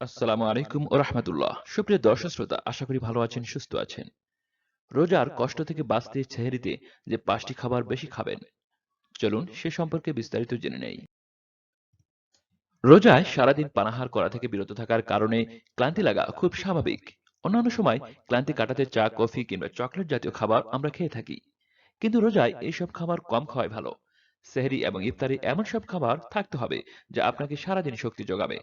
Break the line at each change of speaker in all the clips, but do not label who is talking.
আসসালামু আলাইকুম ও রহমতুল্লাহ। সুপ্রিয় দর্শক শ্রোতা, আশা করি ভালো আছেন, সুস্থ আছেন। রোজার কষ্ট থেকে বাঁচতে ছেহরিতে যে পাঁচটি খাবার বেশি খাবেন, চলুন সে সম্পর্কে বিস্তারিত জেনে নেই। রোজায় সারাদিন পানাহার করা থেকে বিরত থাকার কারণে ক্লান্তি লাগা খুব স্বাভাবিক। অন্যান্য সময় ক্লান্তি কাটাতে চা, কফি কিংবা চকলেট জাতীয় খাবার আমরা খেয়ে থাকি। কিন্তু রোজায় এইসব খাবার কম খাওয়াই ভালো। সেহরি এবং ইফতারি এমন সব খাবার থাকতে হবে যা আপনাকে সারাদিন শক্তি যোগাবে।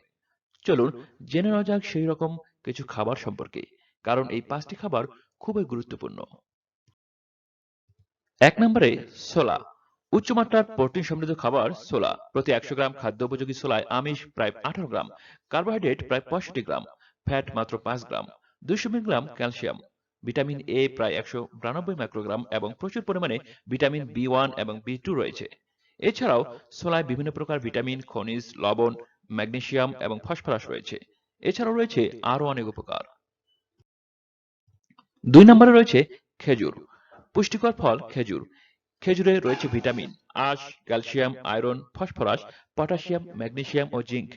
চলুন জেনে নেওয়া যাক সেই রকম কিছু খাবার সম্পর্কে, কারণ এই পাঁচটি খাবার খুবই গুরুত্বপূর্ণ। এক নম্বরে সোলা উচ্চমাত্রার প্রোটিন সমৃদ্ধ খাবার সোলা প্রতি একশো গ্রাম খাদ্য উপযোগী সোলায় আমিষ প্রায় আঠারো গ্রাম, কার্বোহাইড্রেট প্রায় পঁয়ষট্টি গ্রাম, ফ্যাট মাত্র পাঁচ গ্রাম, দুইশো মিলিগ্রাম ক্যালসিয়াম। ভিটামিন এ প্রায় একশো বিরানব্বই মাইক্রোগ্রাম এবং প্রচুর পরিমাণে ভিটামিন বি ওয়ান এবং বি টু রয়েছে। এছাড়াও সোলায় বিভিন্ন প্রকার ভিটামিন, খনিজ, লবণ ম্যাগনেসিয়াম এবং ফসফরাস রয়েছে। এছাড়াও রয়েছে আরও অনেক উপকার। দুই নম্বরে রয়েছে খেজুর। পুষ্টিকর ফল খেজুর। খেজুরে রয়েছে ভিটামিন, আঁশ, calcium, iron, phosphorus, potassium magnesium ও জিঙ্ক।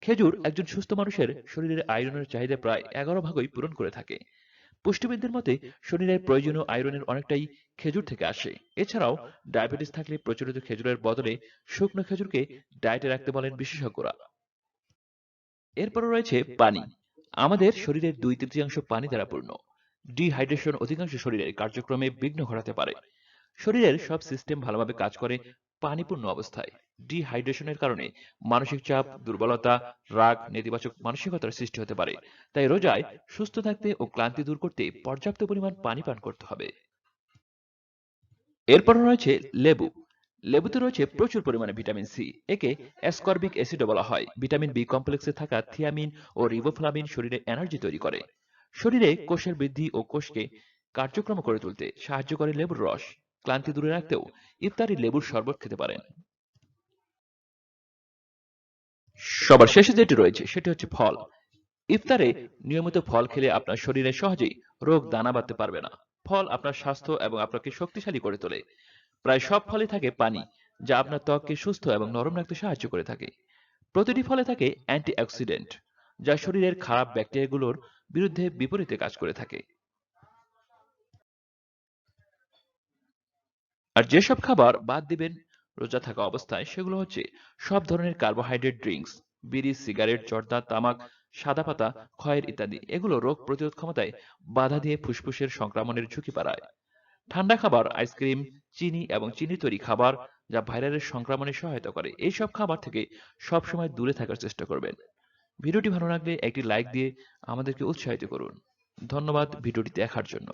খেজুর একজন সুস্থ মানুষের শরীরের আয়রনের চাহিদা প্রায় এগারো ভাগই পূরণ করে থাকে। পুষ্টিবিদদের মতে, শরীরের প্রয়োজনীয় আয়রনের অনেকটাই খেজুর থেকে আসে। এছাড়াও, ডায়াবেটিস থাকলে প্রচলিত খেজুরের বদলে শুকনো খেজুরকে ডায়েটে রাখতে বলেন বিশেষজ্ঞরা। এরপর রয়েছে পানি। আমাদের শরীরের দুই তৃতীয়াংশ পানি দ্বারা পূর্ণ। ডিহাইড্রেশন অধিকাংশ শরীরের কার্যক্রমে বিঘ্ন ঘটাতে পারে। শরীরের সব সিস্টেম ভালোভাবে কাজ করে পানিপূর্ণ অবস্থায়। ডিহাইড্রেশনের কারণে মানসিক চাপ, দুর্বলতা, রাগ, নেতিবাচক মানসিকতার সৃষ্টি হতে পারে। তাই রোজায় সুস্থ থাকতে ও ক্লান্তি দূর করতে পর্যাপ্ত পরিমাণ পানি পান করতে হবে। এরপর রয়েছে লেবু। লেবুতে রয়েছে প্রচুর পরিমাণে ভিটামিন সি, একে অ্যাসকর্বিক অ্যাসিডও বলা হয়। ভিটামিন বি কমপ্লেক্সে থাকা থিয়ামিন ও রিবোফ্লামিন শরীরে এনার্জি তৈরি করে। শরীরে কোষের বৃদ্ধি ও কোষকে কার্যক্রম করে তুলতে সাহায্য করে লেবুর রস। ক্লান্তি দূরে রাখতেও ইফতারি লেবুর শরবত খেতে পারেন। সবার শেষে যেটি রয়েছে, সেটি হচ্ছে ফল। ইফতারে নিয়মিত ফল খেলে আপনার শরীরে সহজেই রোগ দানা বাঁধতে পারবে না। ফল আপনার স্বাস্থ্য এবং আপনাকে শক্তিশালী করে তোলে। প্রায় সব ফলে থাকে পানি, যা আপনার ত্বককে সুস্থ এবং নরম রাখতে সাহায্য করে থাকে। প্রতিটি ফলে থাকে অ্যান্টিঅক্সিডেন্ট, যা শরীরের খারাপ ব্যাকটেরিয়াগুলোর বিরুদ্ধে বিপরীতে কাজ করে থাকে। আর যেসব খাবার বাদ দিবেন রোজা থাকা অবস্থায়, সেগুলো হচ্ছে সব ধরনের কার্বোহাইড্রেট ড্রিঙ্কস বিড়ি সিগারেট জর্দা, তামাক, সাদা পাতা, ক্ষয়ের ইত্যাদি। এগুলো রোগ প্রতিরোধ ক্ষমতায় বাধা দিয়ে ফুসফুসের সংক্রমণের ঝুঁকি বাড়ায়। ঠান্ডা খাবার আইসক্রিম চিনি এবং চিনি তৈরি খাবার যা ভাইরাসের সংক্রমণে সহায়তা করে, এইসব খাবার থেকে সবসময় দূরে থাকার চেষ্টা করবেন। ভিডিওটি ভালো লাগলে একটি লাইক দিয়ে আমাদেরকে উৎসাহিত করুন। ধন্যবাদ ভিডিওটি দেখার জন্য।